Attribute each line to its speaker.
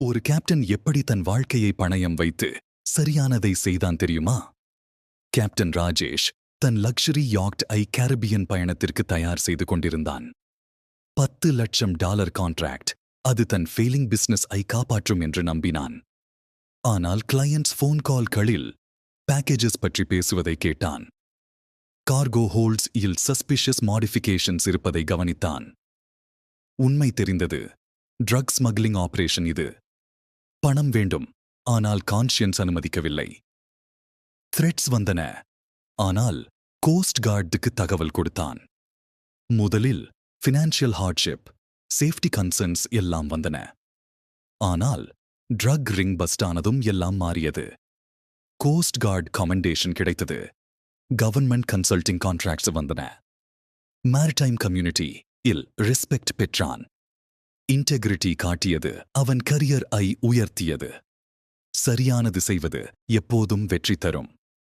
Speaker 1: ஒரு கேப்டன் எப்படி தன் வாழ்க்கையை பணயம் வைத்து சரியானதை செய்தான் தெரியுமா? கேப்டன் ராஜேஷ் தன் லக்ஸரி யாக்ட் ஐ கேரபியன் பயணத்திற்கு தயார் செய்து கொண்டிருந்தான். பத்து லட்சம் டாலர் கான்ட்ராக்ட் அது தன் ஃபெயிலிங் பிசினஸ் ஐ காப்பாற்றும் என்று நம்பினான். ஆனால் கிளையண்ட்ஸ் ஃபோன் கால்களில் பேக்கேஜஸ் பற்றி பேசுவதை கேட்டான். கார்கோ ஹோல்ட்ஸ் இல் சஸ்பிஷியஸ் மாடிஃபிகேஷன்ஸ் இருப்பதை கவனித்தான். உண்மை தெரிந்தது. ட்ரக் ஸ்மக்லிங் ஆபரேஷன் இது. பணம் வேண்டும். ஆனால் கான்ஷியன்ஸ் அனுமதிக்கவில்லை. த்ரெட்ஸ் வந்தன. ஆனால் கோஸ்ட் கார்டுக்கு தகவல் கொடுத்தான். முதலில் ஃபினான்ஷியல் ஹார்ட்ஷிப் சேஃப்டி கன்சர்ன்ஸ் எல்லாம் வந்தன. ஆனால் ட்ரக் ரிங் பஸ்ட் ஆனதும் எல்லாம் மாறியது. கோஸ்ட் கார்டு கமெண்டேஷன் கிடைத்தது. கவர்மெண்ட் கன்சல்டிங் கான்ட்ராக்ட்ஸ் வந்தன. மேரிடைம் கம்யூனிட்டி இல் ரெஸ்பெக்ட் பெற்றான். இன்டெகிரிட்டி காட்டியது. அவன் கரியர் ஐ உயர்த்தியது. சரியானது செய்வது எப்போதும் வெற்றி தரும்.